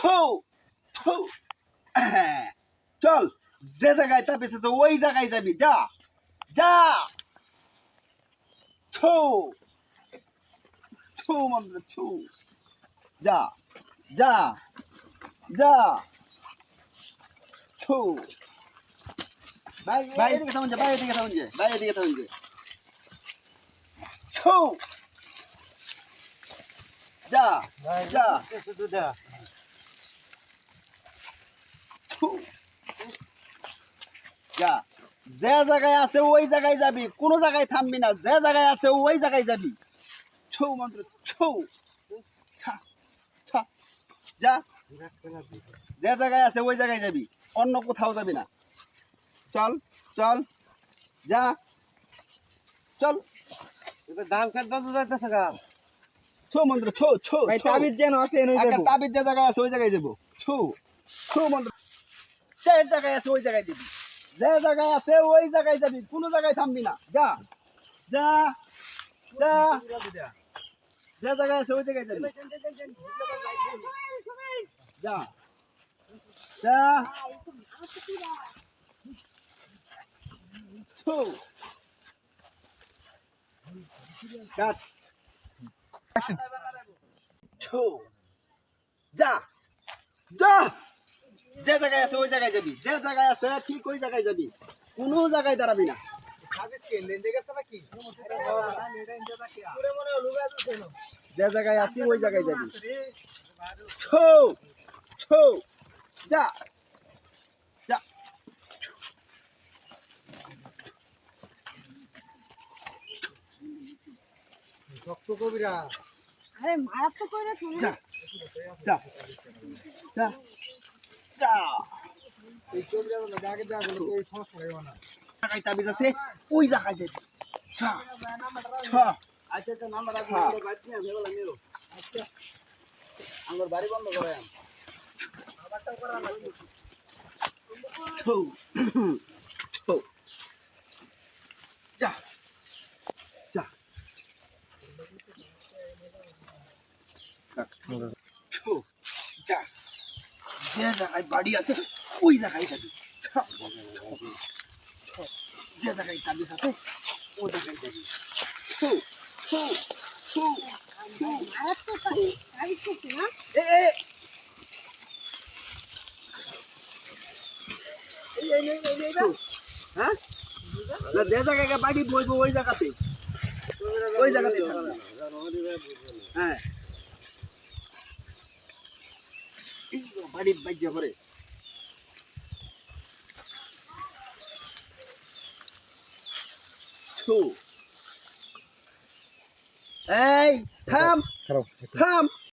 থু থু। চল যে জায়গায় তাপিস আছে ওই জায়গায় যাবি যা যা। থু থু মন্ত্র থু। যা যা যা। থু। এদিকে থাকুন যে ভাই এদিকে থাকুন যে ভাই এদিকে থাকুন যে। যা যা। যা। যে জায়গায় আছে ওই জায়গায় যাবি। কোনো জায়গায় থামবি না। যে জায়গায় আছে ওই জায়গায় যাবি। ছৌ মন্ত্র ছৌ। যা। যে জায়গায় আছে ওই জায়গায় যাবি। অন্য কোথাও যাবি না। চল চল। যা। চল। এবার ধান খেত বন্ধ যাইতেছে গা। ছৌ মন্ত্র ছৌ ছৌ তাবিজ যেন আছে তাবিজ যে জায়গায় আছে ওই জায়গায় যাব। ছু ছু মন্ত্র। যে জায়গায় আছে ওই জায়গায় যাবি যে জায়গায় আছে ওই জায়গায় যাবি কোনো জায়গায় থামবি না যা যা যা যে জায়গায় আছে ওই জায়গায় যাবি যা যা ছু কাট ছু যা যা যে জায়গায় আছে ওই জায়গায় যাবি। যে জায়গায় আছে ঠিক ওই জায়গায় যাবি। কোনো জায়গায় দাঁড়াবি না। যে জায়গায় আছি ওই জায়গায় যাবি। ছো ছো যা। যা। কবিরা আরে মারাত্মক করে যা। যা। যা। জায়গায় তাবিজ আছে? ওই জায়গায় যাবি ছা। আচ্ছা নাম্বার আচ্ছা আমার বাড়ি বন্ধ করে যা। যা। যে জায়গায় বাড়ি আছে, ওই জায়গায় যাবি। যে জায়গায় তাবিজ আছে ওই জায়গায় যাবি। হ্যাঁ? যে জায়গায় বাড়ি বইবো ওই জায়গাতে ওই জায়গাতে হ্যাঁ। এই তো বাড়ির বাজ্য করে ছু এই থাম খারাপ থাম